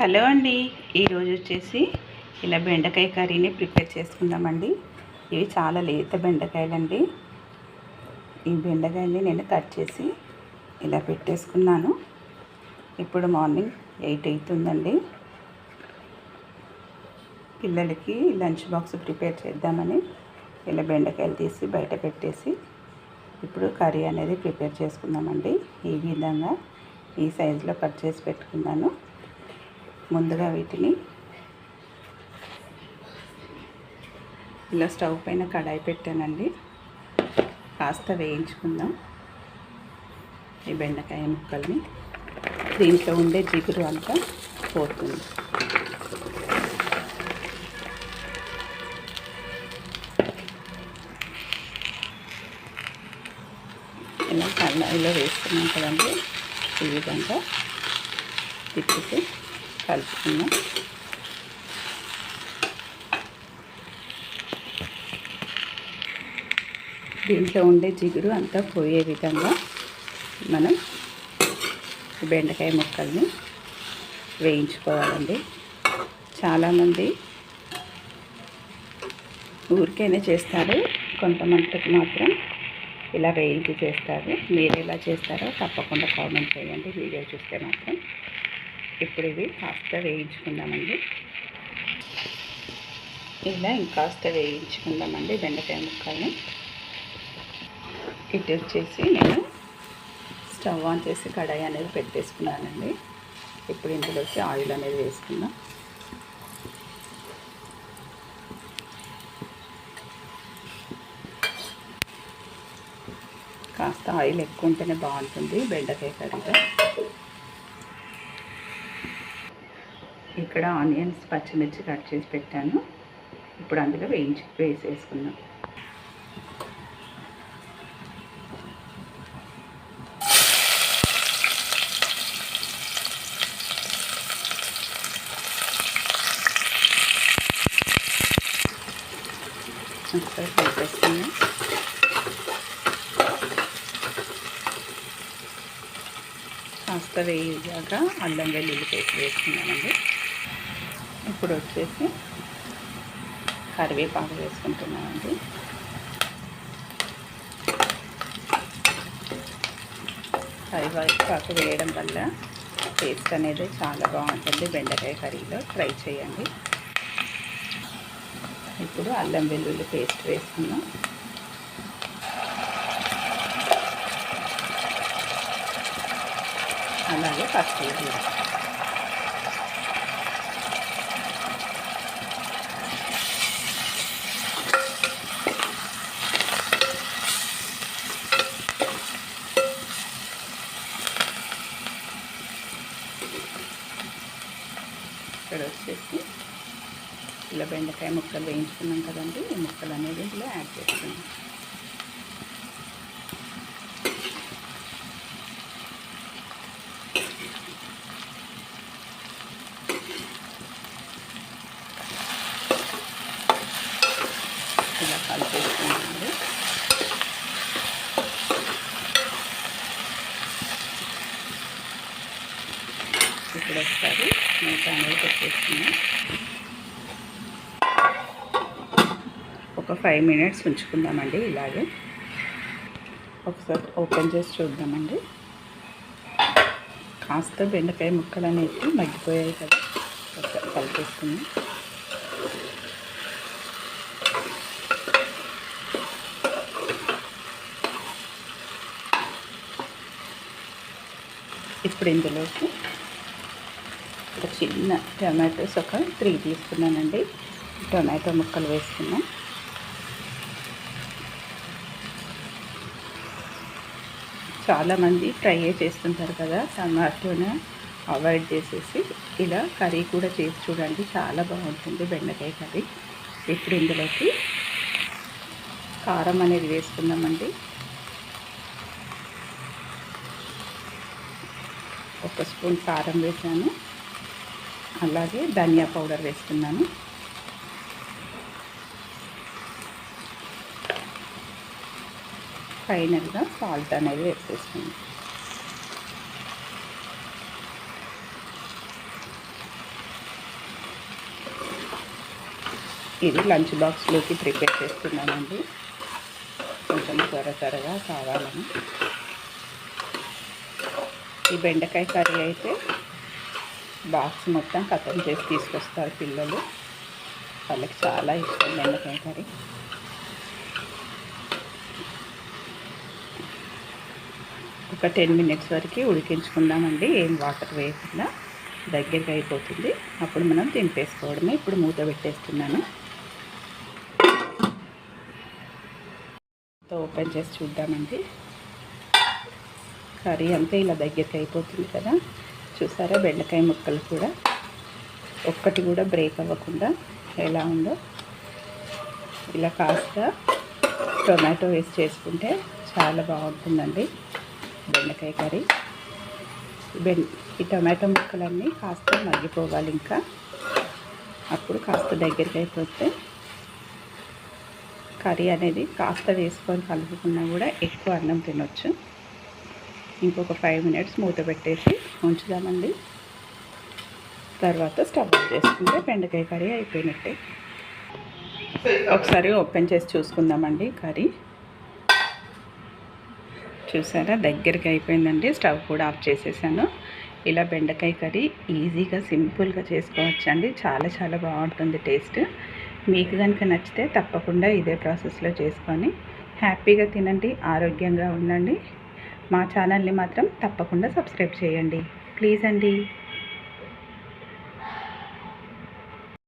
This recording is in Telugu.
హలో అండి. ఈరోజు వచ్చేసి ఇలా బెండకాయ కర్రీని ప్రిపేర్ చేసుకుందామండి. ఇవి చాలా లేత బెండకాయలండి. ఈ బెండకాయల్ని నేను కట్ చేసి ఇలా పెట్టేసుకున్నాను. ఇప్పుడు మార్నింగ్ ఎయిట్ అవుతుందండి. పిల్లలకి లంచ్ బాక్స్ ప్రిపేర్ చేద్దామని ఇలా బెండకాయలు తీసి బయట పెట్టేసి ఇప్పుడు కర్రీ అనేది ప్రిపేర్ చేసుకుందామండి. ఈ విధంగా ఈ సైజులో కట్ చేసి పెట్టుకున్నాను. ముందుగా వీటిని ఇలా స్టవ్ పైన కడాయి పెట్టానండి. కాస్త వేయించుకుందాం. ఈ బెండకాయ ముక్కల్ని దీంట్లో ఉండే జిగురు అంతా పోతుంది. ఇలా కళ్ళలో వేస్తున్నాం కదండి. ఈ విధంగా తిప్పితే కలుపుకున్నాం దీంట్లో ఉండే జిగురు అంతా పోయే విధంగా మనం బెండకాయ ముక్కల్ని వేయించుకోవాలండి. చాలామంది ఊరికైనా చేస్తారు కొంతమందికి మాత్రం ఇలా వేయించి చేస్తారు. మీరు ఎలా చేస్తారో తప్పకుండా కామెంట్ చేయండి వీడియో చూస్తే మాత్రం. ఇప్పుడు ఇవి కాస్త వేయించుకుందామండి. ఇలా ఇంకాస్త వేయించుకుందామండి బెండకాయ ముక్కల్ని. ఇటు వచ్చేసి నేను స్టవ్ ఆన్ చేసి కడాయి అనేది పెట్టేసుకున్నానండి. ఇప్పుడు ఇందులోకి ఆయిల్ అనేది వేసుకుందాం. కాస్త ఆయిల్ ఎక్కువ ఉంటేనే బాగుంటుంది బెండకాయ కర్రీలో. ఇక్కడ ఆనియన్స్ పచ్చిమిర్చి కట్ చేసి పెట్టాను. ఇప్పుడు అందులో వేయించి వేసేసుకుందాం. ఒకసారి వేసేసుకున్నాం కాస్త వేయగా అల్లం వెల్లుల్లి పేస్ట్ వేసుకున్నామండి ఇప్పుడు వచ్చేసి కరివేపాకు వేసుకుంటున్నామండి కరివేపాకు వేయడం వల్ల టేస్ట్ అనేది చాలా బాగుంటుంది. బెండకాయ కర్రీలో ట్రై చేయండి. ఇప్పుడు అల్లం వెల్లుల్లి పేస్ట్ వేసుకున్నాం అలాగే పసుపు కూడా. ఇక్కడ వచ్చేసి ఇలా బెండకాయ ముక్కలు వేయించుకున్నాం కదండి. ఈ ముక్కలు అనేది ఇందులో యాడ్ చేసుకున్నాం. ఇలా కలిపేసుకున్నామండి ఇప్పుడు ఒకసారి మూత అనేది పెట్టేసుకున్నాం ఒక ఫైవ్ మినిట్స్ ఉంచుకుందామండి ఇలాగే. ఒకసారి ఓపెన్ చేసి చూద్దామండి. కాస్త బెండకాయ ముక్కలు అనేవి మగ్గిపోయాయి కదా ఒకసారి కలిపేసుకున్నాం ఇప్పుడు ఇందులోకి ఒక చిన్న టమాటోస్ ఒక త్రీ తీసుకున్నానండి. టొమాటో ముక్కలు వేసుకున్నాం. చాలామంది ఫ్రై చేస్తుంటారు కదా టమాటోను అవాయిడ్ చేసేసి ఇలా కర్రీ కూడా చేసి చూడండి చాలా బాగుంటుంది బెండకాయ కర్రీ. ఇప్పుడు ఇందులోకి కారం అనేది వేసుకుందామండి. ఒక స్పూన్ కారం వేసాను. అలాగే ధనియా పౌడర్ వేస్తున్నాను ఫైనల్గా సాల్ట్ అనేది వేసేస్తుంది ఇది లంచ్ బాక్స్లోకి ప్రిపేర్ చేస్తున్నానండి. కొంచెం త్వర త్వరగా కావాలని. ఈ బెండకాయ కర్రీ అయితే బాక్స్ మొత్తం కథం చేసి తీసుకొస్తారు పిల్లలు. వాళ్ళకి చాలా ఇష్టం బెండకాయ కర్రీ. ఒక టెన్ మినిట్స్ వరకు ఉడికించుకుందామండి. ఏం వాటర్ వేయకుండా దగ్గరికి అయిపోతుంది. అప్పుడు మనం తింపేసుకోవడమే ఇప్పుడు మూత పెట్టేస్తున్నాను. ఓపెన్ చేసి చూద్దామండి. కర్రీ అంతా ఇలా దగ్గరికి అయిపోతుంది కదా. చూసారా? బెండకాయ ముక్కలు కూడా. ఒక్కటి కూడా బ్రేక్ అవ్వకుండా ఎలా ఉందో. ఇలా కాస్త టొమాటో వేసి చేసుకుంటే చాలా బాగుంటుందండి బెండకాయ కర్రీ. బెండ ఈ టొమాటో ముక్కలన్నీ కాస్త మగ్గిపోవాలి ఇంకా. అప్పుడు కాస్త దగ్గరికి అయిపోతే కర్రీ అనేది కాస్త వేసుకొని కలుపుకున్నా కూడా ఎక్కువ అన్నం తినొచ్చు. ఇంకొక ఫైవ్ మినిట్స్ మూత పెట్టేసి ఉంచుదామండి. తర్వాత స్టవ్ ఆఫ్ చేసుకుంటే బెండకాయ కర్రీ అయిపోయినట్టే. ఒకసారి ఓపెన్ చేసి చూసుకుందామండి కర్రీ. చూసారా? దగ్గరికి అయిపోయిందండి. స్టవ్ కూడా ఆఫ్ చేసేసాను. ఇలా బెండకాయ కర్రీ ఈజీగా సింపుల్గా చేసుకోవచ్చండి. చాలా చాలా బాగుంటుంది టేస్ట్ మీకు కనుక నచ్చితే తప్పకుండా ఇదే ప్రాసెస్లో చేసుకొని హ్యాపీగా తినండి ఆరోగ్యంగా ఉండండి. మా ఛానల్ని మాత్రం తప్పకుండా సబ్స్క్రైబ్ చేయండి. ప్లీజ్ అండి.